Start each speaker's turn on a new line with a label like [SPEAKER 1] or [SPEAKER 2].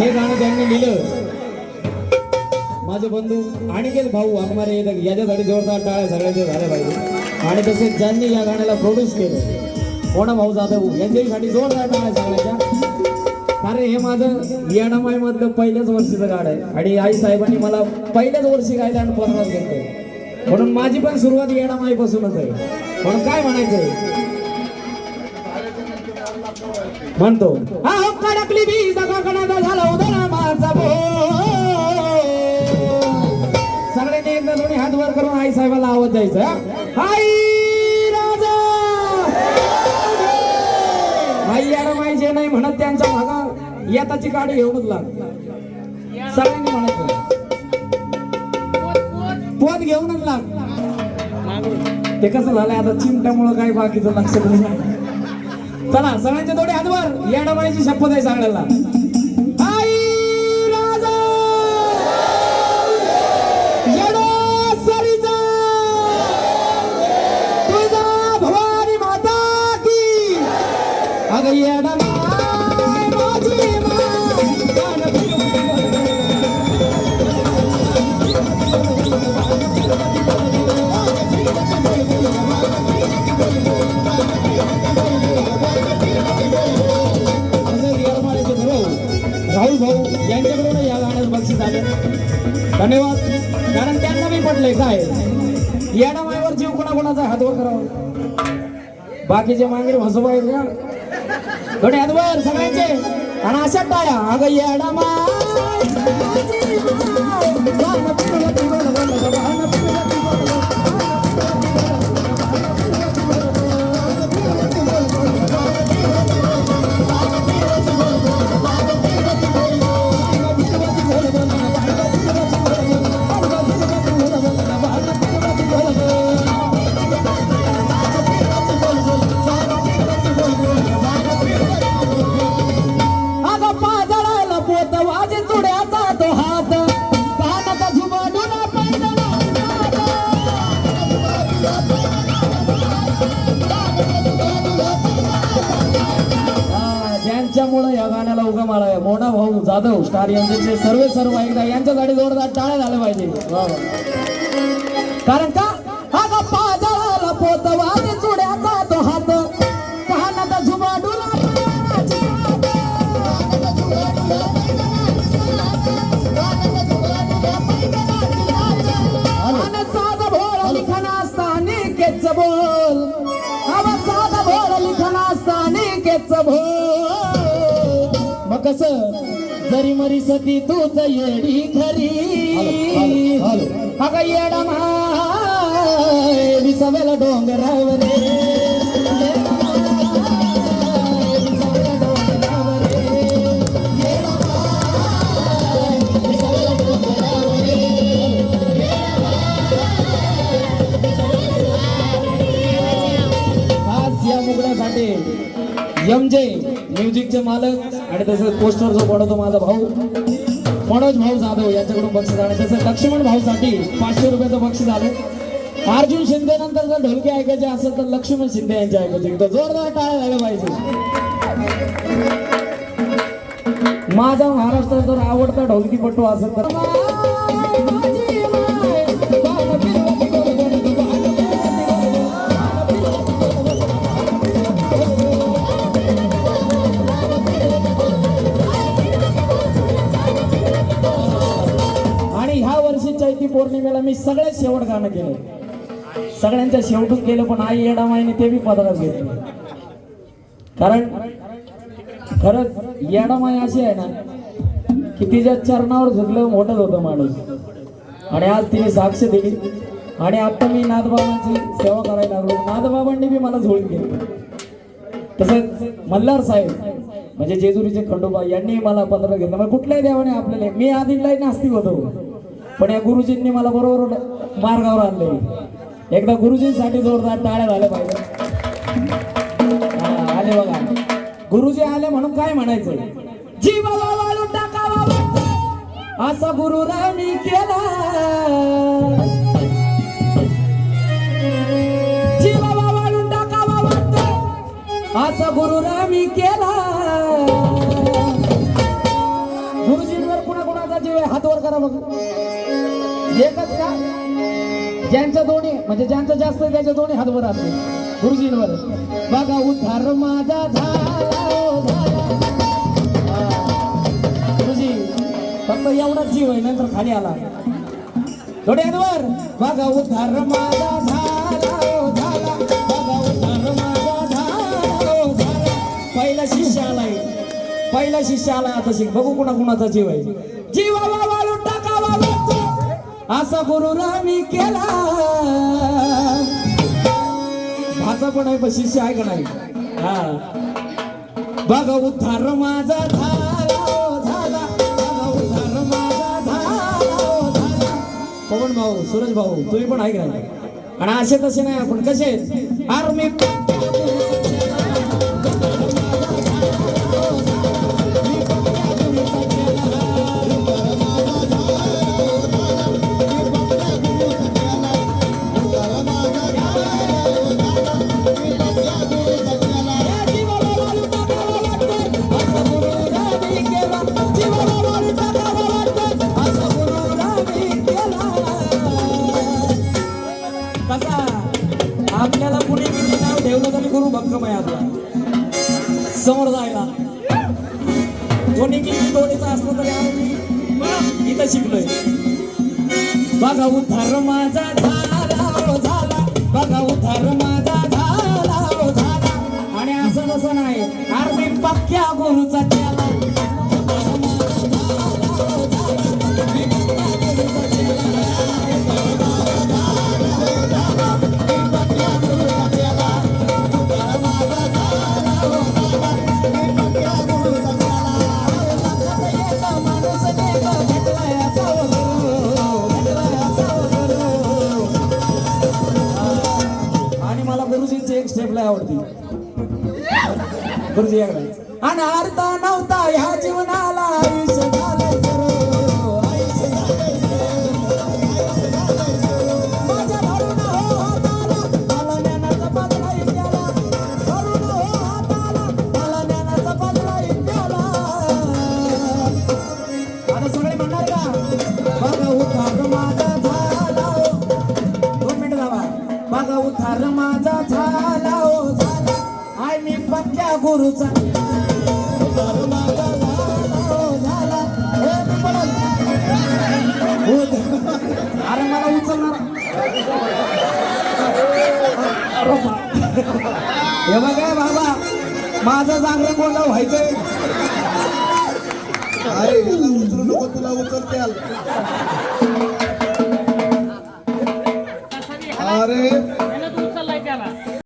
[SPEAKER 1] हे गाणं त्यांनी लिहिलं. माझे बंधू अनिकेत भाऊ वाघमारे याच्यासाठी जोरदार टाळ्या सगळ्यांचे झाल्या पाहिजे. आणि तसेच ज्यांनी या गाण्याला प्रोड्यूस केलं कोणा भाऊ जाधव यांच्यासाठी जोरदार टाळ्या सगळ्याच्या. कारण हे माझं येणामाई मधलं पहिल्याच वर्षीचं गाणं आहे. आणि आई साहेबांनी मला पहिल्याच वर्षी गायला आणि परवाच घेतलं म्हणून माझी पण सुरुवात येणामाई पासूनच आहे. म्हणून काय म्हणायचंय? म्हणतो. हा हो, कडकली बी सगळा कणाचा झाला माझा भो. सगळ्यांनी एकदा दोन्ही हात वर करून आई साहेबाला आवाज द्यायचा आई राजा! आई यार माहिती नाही म्हणत त्यांच्या भागा येताची गाडी घेऊनच लाग सगळ्यांनी म्हणायचं पोत घेऊनच लाग ते कसं झालंय आता चिमट्यामुळं काय बाकीचं लक्षात नाही. चला सगळ्यांच्या थोडे हातवर येडामाईची शपथ आहे सांगायला. आई राजा! भवानी माता की! अगं येडा गाण्यात धन्यवाद. कारण त्यांना मी पडलंय काय येडा मायवर जीव कोणाकोणाचा हातवर करावा. बाकीचे मांगेर भसू पाहिजे का थोडे हातवर सगळ्यांचे. आणि अशा टाळ्या. अगं येडा माय. पाजळायला वाजे तुड्याचा तो हात ज्यांच्यामुळे या गाण्याला उगा मारा मोठा भाऊ जाधव स्टार यांचे सर्व सर्व एकदा यांच्यासाठी जोरदार टाळ्या झाल्या पाहिजे. कारण का? हा गप्पा जळाला कस जरी मरी सती तूच येडी खरी. अगं येडा माय विसाव्याला डोंगरावर एम जे म्युझिकचे मालक आणि तसंच पोस्टर जो बनवतो माझा भाऊ मनोज भाऊ जाधव यांच्याकडून बक्षीस आणि तसं लक्ष्मण भाऊसाठी पाचशे रुपयाचं बक्षीस आलं. अर्जुन शिंदे नंतर जर ढोलकी ऐकायचे असेल तर लक्ष्मण शिंदे यांचे ऐकायचे. तर जोरदार टाळ्या झालं पाहिजे. माझा महाराष्ट्र जर आवडता ढोलकीपटू असेल तर चैती पौर्णिमेला मी सगळ्यात शेवट गाणं केलं. सगळ्यांच्या शेवटून केलं पण आई येडा माईने ते बी पदरात घेतलं. कारण खरंच येडामाई अशी आहे ना की तिच्या चरणावर झुकलं मोठंच होतं माणूस. आणि आज तिने साक्ष दिली. आणि आता मी नाथबाबांची सेवा करायला लागलो. नाथबाबांनी बी मला झोळून केली तसंच मल्हार साहेब म्हणजे जेजुरीचे खंडोबा यांनी मला पत्र घेतलं. मग कुठल्याही देवाने आपल्याला मी आधीलाही नास्तिक होतो. पण या गुरुजींनी मला बरोबर मार्गावर आणले. एकदा गुरुजींसाठी जोरदार टाळ्या झाल्या पाहिजे. आले बघा. गुरुजी आले म्हणून काय म्हणायचं? जीवा वाळून असा गुरु रामी केला. एकच का? ज्यांच्या दोन्ही म्हणजे ज्यांचं जास्त आहे त्याच्या दोन्ही हातवर असते गुरुजींवर. बघा उद्धार माझा झाला गुरुजी फक्त एवढाच जीव आहे नंतर खाली आला. थोडे हातवर बघा उद्धार माझा झाला झाला. बघा उद्धार माझा झाला. पहिला शिष्य आलाय. पहिला शिष्य आला आता शिक. बघू कुणा कुणाचा जीव आहे. असा गुरु रामी केला. भाचा पण आहे पण शिष्य आहे का नाही? हा. बघा उद्धार माझा झाला उद्धार माझा झाला पवन भाऊ सूरज भाऊ तुम्ही पण आहे का नाही? आणि असे तसे नाही आपण कसे आहेत? कसा आपल्याला कुणी किती नाव ठेवलं तरी गुरु भक्कम आहे आपला. समोर जायला. कोणी किती तोडीचं असलं तरी आम्ही इथं शिकलोय. बघा उद्धार माझा स्टेप लय आवडती. गुरुजी आणि अर्धा नव्हता ह्या जीवनाला आयुष्य झालंय अरे मला उचलणार. हे बघा बाबा माझं चांगलं कोणतं व्हायचंय?
[SPEAKER 2] अरे उचलू नको तुला उचलते अरे